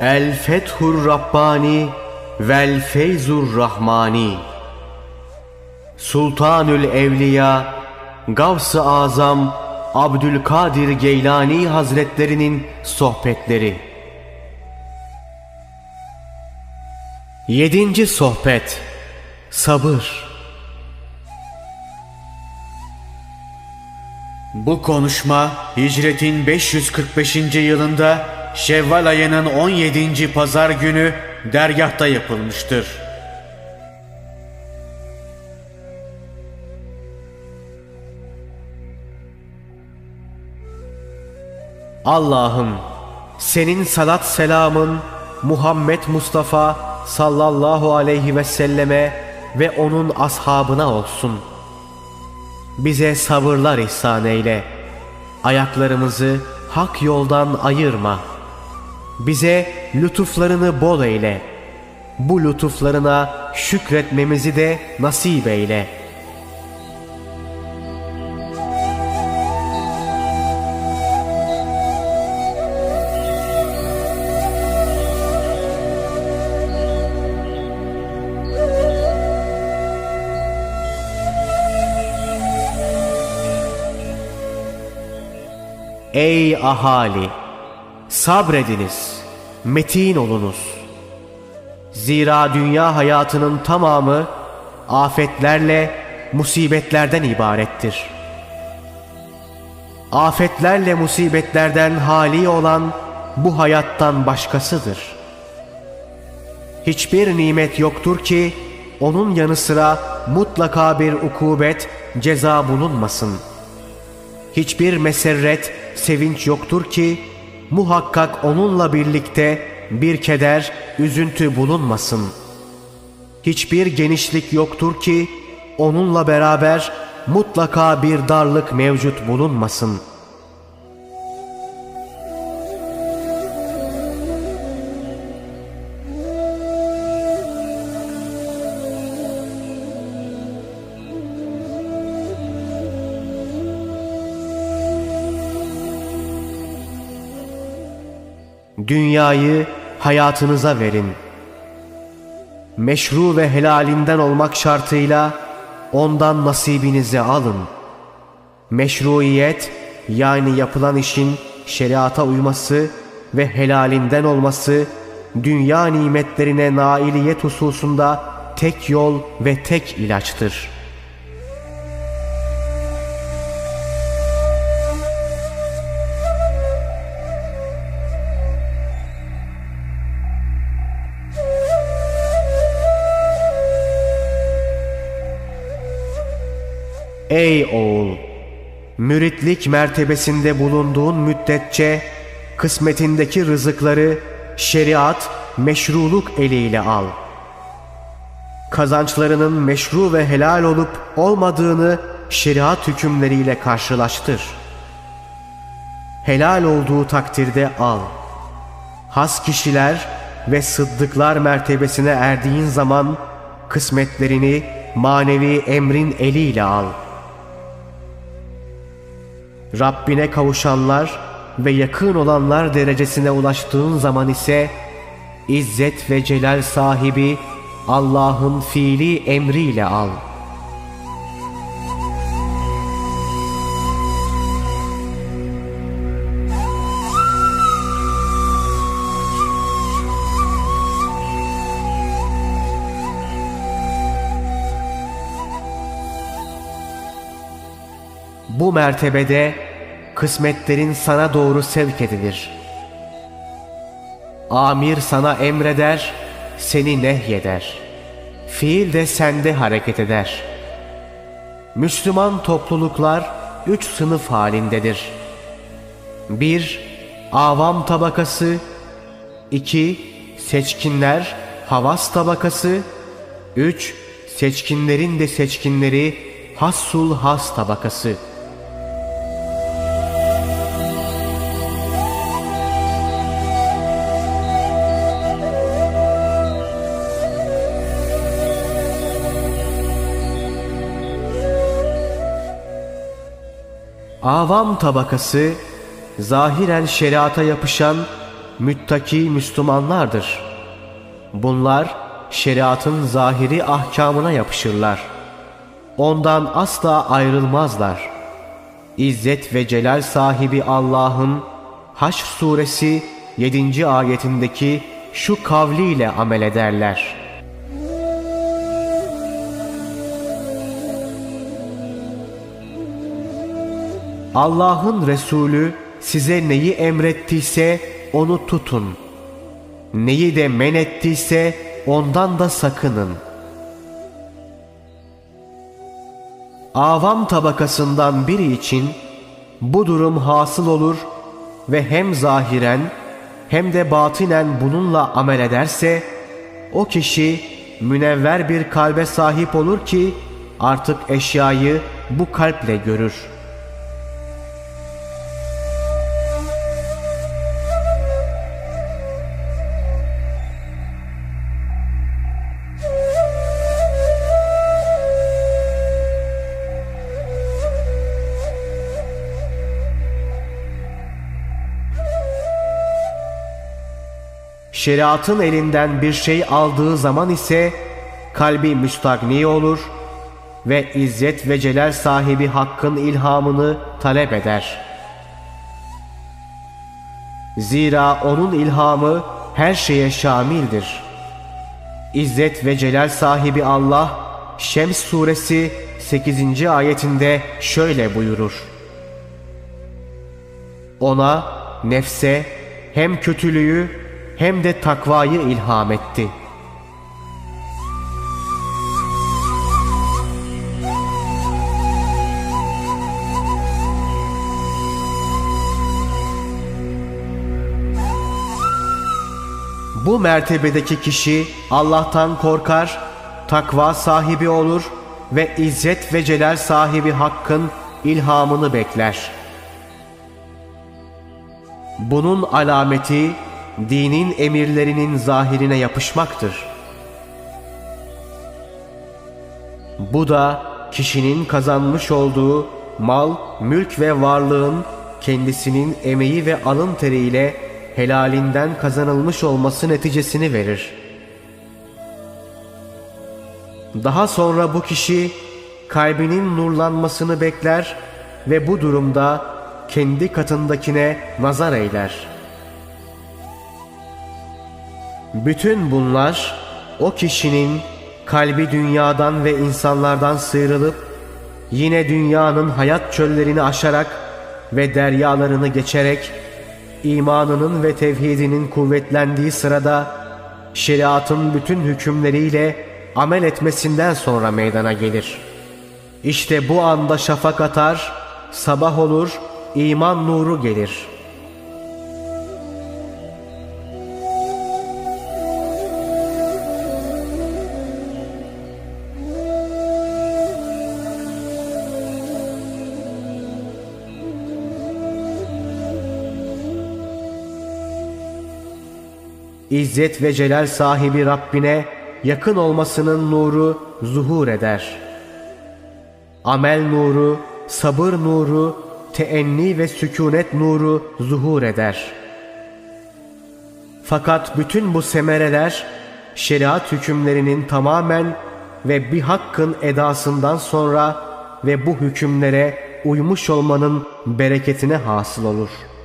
El Fethur Rabbani vel Feyzur Rahmani Sultanül Evliya Gavs-ı Azam Abdülkadir Geylani Hazretlerinin sohbetleri Yedinci sohbet Sabır Bu konuşma hicretin 545. yılında Şevval ayının 17. pazar günü dergahta yapılmıştır. Allah'ım senin salat selamın Muhammed Mustafa sallallahu aleyhi ve selleme ve onun ashabına olsun. Bize sabırlar ihsan eyle. Ayaklarımızı hak yoldan ayırma. Bize lütuflarını bol eyle. Bu lütuflarına şükretmemizi de nasip eyle.'' Ey ahali! Sabrediniz, metin olunuz. Zira dünya hayatının tamamı afetlerle, musibetlerden ibarettir. Afetlerle musibetlerden hali olan bu hayattan başkasıdır. Hiçbir nimet yoktur ki onun yanı sıra mutlaka bir ukubet, ceza bulunmasın. Hiçbir meserret, sevinç yoktur ki muhakkak onunla birlikte bir keder, üzüntü bulunmasın. Hiçbir genişlik yoktur ki onunla beraber mutlaka bir darlık mevcut bulunmasın. Dünyayı hayatınıza verin. Meşru ve helalinden olmak şartıyla ondan nasibinizi alın. Meşruiyet yani yapılan işin şeriata uyması ve helalinden olması dünya nimetlerine nailiyet hususunda tek yol ve tek ilaçtır.'' Ey oğul! Müritlik mertebesinde bulunduğun müddetçe kısmetindeki rızıkları şeriat, meşruluk eliyle al. Kazançlarının meşru ve helal olup olmadığını şeriat hükümleriyle karşılaştır. Helal olduğu takdirde al. Has kişiler ve sıddıklar mertebesine erdiğin zaman kısmetlerini manevi emrin eliyle al.'' Rabbine kavuşanlar ve yakın olanlar derecesine ulaştığın zaman ise İzzet ve celal sahibi Allah'ın fiili emriyle al.'' Bu mertebede kısmetlerin sana doğru sevk edilir. Amir sana emreder, seni nehyeder. Fiil de sende hareket eder. Müslüman topluluklar üç sınıf halindedir. 1- Avam tabakası 2- Seçkinler, havas tabakası 3- Seçkinlerin de seçkinleri, hassul has tabakası Avam tabakası zahiren şeriata yapışan müttaki Müslümanlardır. Bunlar şeriatın zahiri ahkamına yapışırlar. Ondan asla ayrılmazlar. İzzet ve celal sahibi Allah'ın Haşr suresi 7. ayetindeki şu kavliyle amel ederler. Allah'ın Resulü size neyi emrettiyse onu tutun. Neyi de men ettiyse ondan da sakının. Avam tabakasından biri için bu durum hasıl olur ve hem zahiren hem de batinen bununla amel ederse o kişi münevver bir kalbe sahip olur ki artık eşyayı bu kalple görür.'' Şeriatın elinden bir şey aldığı zaman ise kalbi müstagni olur ve izzet ve celal sahibi hakkın ilhamını talep eder. Zira onun ilhamı her şeye şamildir. İzzet ve celal sahibi Allah Şems suresi 8. ayetinde şöyle buyurur. Ona, nefse hem kötülüğü hem de takvayı ilham etti. Bu mertebedeki kişi Allah'tan korkar, takva sahibi olur ve izzet ve celal sahibi hakkın ilhamını bekler. Bunun alameti dinin emirlerinin zahirine yapışmaktır. Bu da kişinin kazanmış olduğu mal, mülk ve varlığın kendisinin emeği ve alın teriyle helalinden kazanılmış olması neticesini verir. Daha sonra bu kişi kalbinin nurlanmasını bekler ve bu durumda kendi katındakine nazar eyler.'' Bütün bunlar o kişinin kalbi dünyadan ve insanlardan sıyrılıp yine dünyanın hayat çöllerini aşarak ve deryalarını geçerek imanının ve tevhidinin kuvvetlendiği sırada şeriatın bütün hükümleriyle amel etmesinden sonra meydana gelir. İşte bu anda şafak atar, sabah olur, iman nuru gelir.'' İzzet ve celal sahibi Rabbine yakın olmasının nuru zuhur eder. Amel nuru, sabır nuru, teenni ve sükunet nuru zuhur eder. Fakat bütün bu semereler şeriat hükümlerinin tamamen ve bir hakkın edasından sonra ve bu hükümlere uymuş olmanın bereketine hasıl olur.''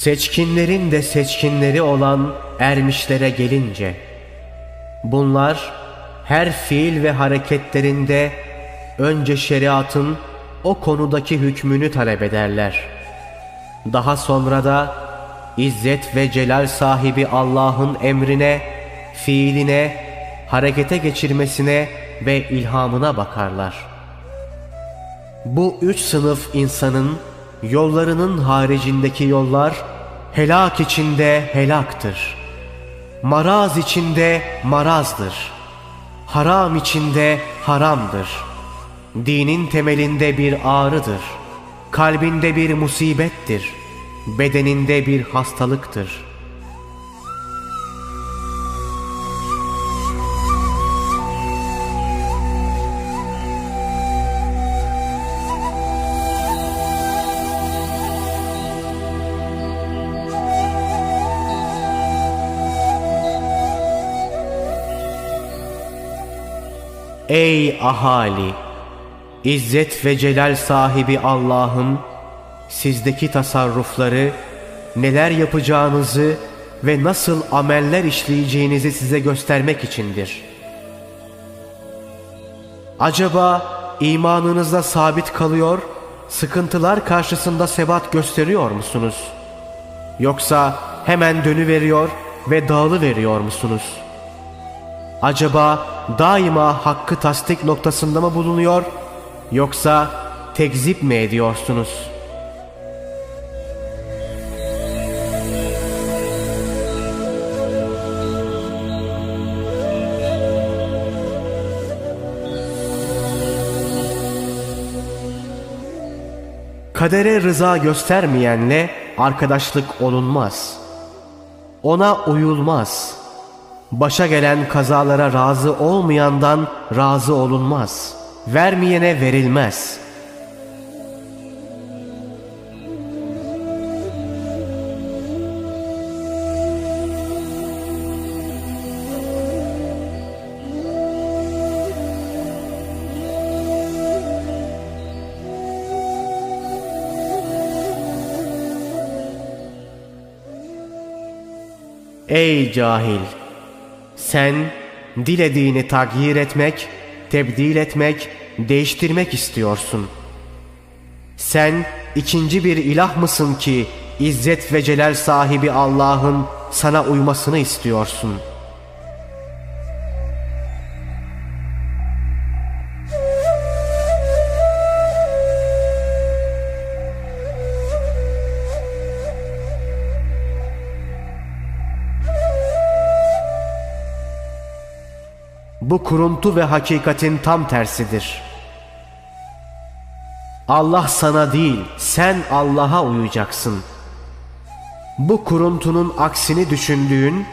Seçkinlerin de seçkinleri olan ermişlere gelince, bunlar her fiil ve hareketlerinde önce şeriatın o konudaki hükmünü talep ederler. Daha sonra da İzzet ve Celal sahibi Allah'ın emrine, fiiline, harekete geçirmesine ve ilhamına bakarlar. Bu üç sınıf insanın yollarının haricindeki yollar helak içinde helaktır. Maraz içinde marazdır. Haram içinde haramdır. Dinin temelinde bir ağrıdır. Kalbinde bir musibettir. Bedeninde bir hastalıktır. Ey ahali! İzzet ve celal sahibi Allah'ım, sizdeki tasarrufları, neler yapacağınızı ve nasıl ameller işleyeceğinizi size göstermek içindir. Acaba imanınızda sabit kalıyor, sıkıntılar karşısında sebat gösteriyor musunuz? Yoksa hemen dönüveriyor ve dağılı veriyor musunuz? Acaba daima hakkı tasdik noktasında mı bulunuyor yoksa tekzip mi ediyorsunuz? Kadere rıza göstermeyenle arkadaşlık olunmaz. Ona uyulmaz. Başa gelen kazalara razı olmayandan razı olunmaz. Vermeyene verilmez. Ey cahil! Sen dilediğini tagyir etmek, tebdil etmek, değiştirmek istiyorsun. Sen ikinci bir ilah mısın ki İzzet ve Celal sahibi Allah'ın sana uymasını istiyorsun. Bu kuruntu ve hakikatin tam tersidir. Allah sana değil, sen Allah'a uyacaksın. Bu kuruntunun aksini düşündüğün,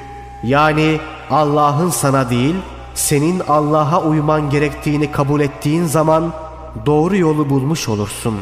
yani Allah'ın sana değil, senin Allah'a uyman gerektiğini kabul ettiğin zaman doğru yolu bulmuş olursun.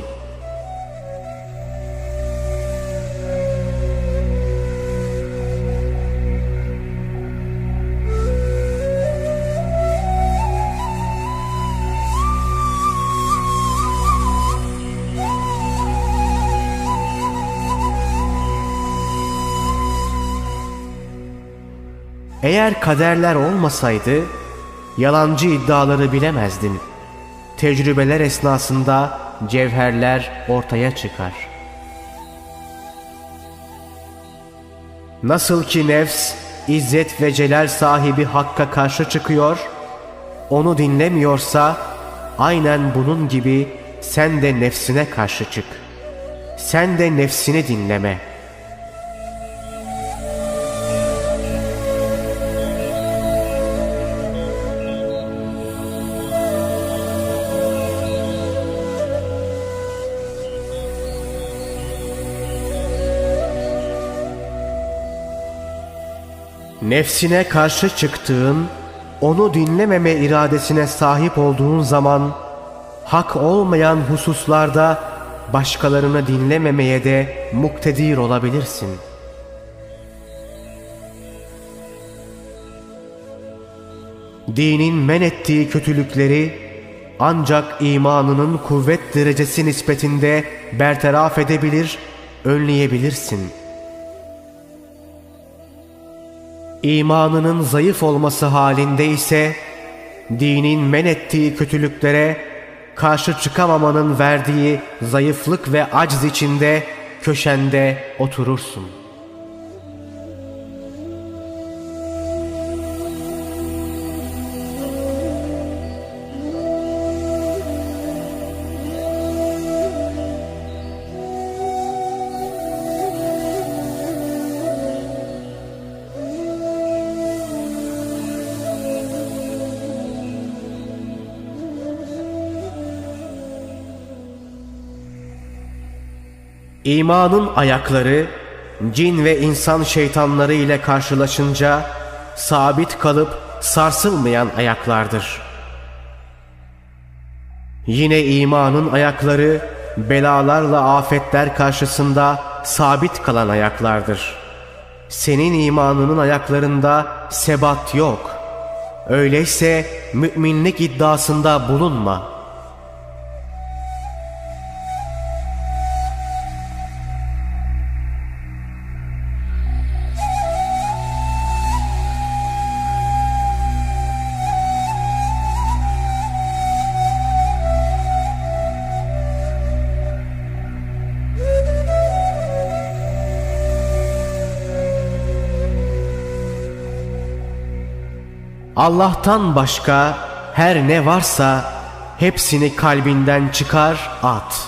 Eğer kaderler olmasaydı yalancı iddiaları bilemezdin. Tecrübeler esnasında cevherler ortaya çıkar. Nasıl ki nefs, izzet ve celal sahibi Hakk'a karşı çıkıyor, onu dinlemiyorsa, aynen bunun gibi sen de nefsine karşı çık. Sen de nefsini dinleme.'' Nefsine karşı çıktığın, onu dinlememe iradesine sahip olduğun zaman, hak olmayan hususlarda başkalarını dinlememeye de muktedir olabilirsin. Dinin men ettiği kötülükleri ancak imanının kuvvet derecesi nispetinde bertaraf edebilir, önleyebilirsin.'' İmanının zayıf olması halinde ise dinin men ettiği kötülüklere karşı çıkamamanın verdiği zayıflık ve acz içinde köşende oturursun.'' İmanın ayakları cin ve insan şeytanları ile karşılaşınca sabit kalıp sarsılmayan ayaklardır. Yine imanın ayakları belalarla afetler karşısında sabit kalan ayaklardır. Senin imanının ayaklarında sebat yok. Öyleyse müminlik iddiasında bulunma.'' Allah'tan başka her ne varsa hepsini kalbinden çıkar at.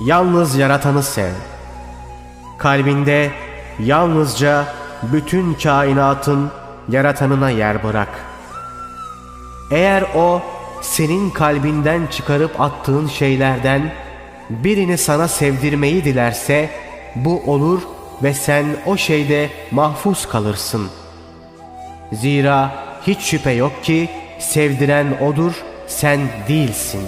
Yalnız yaratanı sev. Kalbinde yalnızca bütün kainatın yaratanına yer bırak. Eğer o senin kalbinden çıkarıp attığın şeylerden birini sana sevdirmeyi dilerse bu olur ve sen o şeyde mahfuz kalırsın.'' Zira hiç şüphe yok ki sevdiren odur, sen değilsin.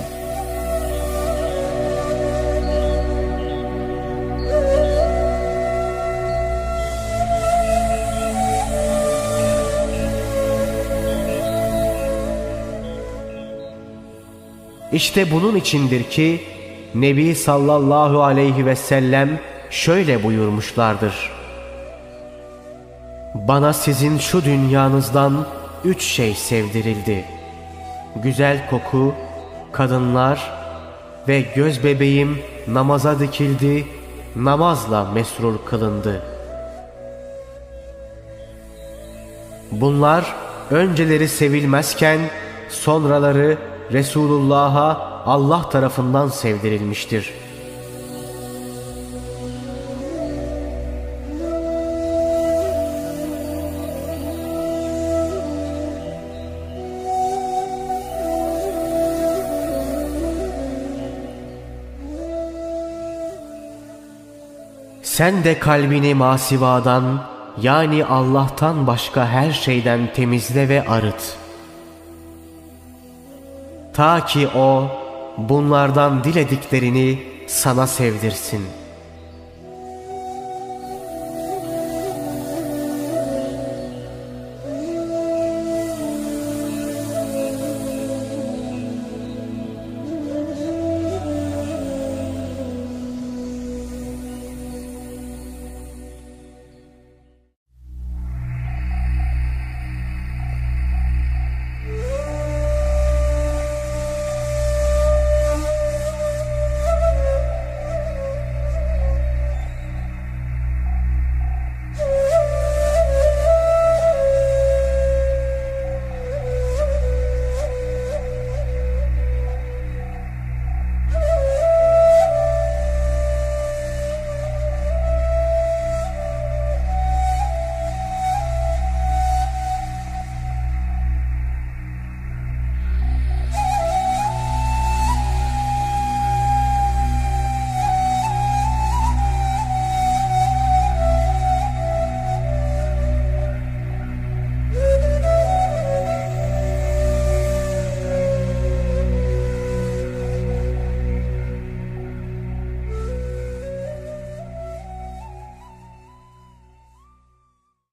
İşte bunun içindir ki Nebi sallallahu aleyhi ve sellem şöyle buyurmuşlardır. Bana sizin şu dünyanızdan üç şey sevdirildi. Güzel koku, kadınlar ve göz bebeğim namaza dikildi, namazla mesrur kılındı. Bunlar önceleri sevilmezken sonraları Resulullah'a Allah tarafından sevdirilmiştir.'' Sen de kalbini masivadan yani Allah'tan başka her şeyden temizle ve arıt. Ta ki O bunlardan dilediklerini sana sevdirsin.''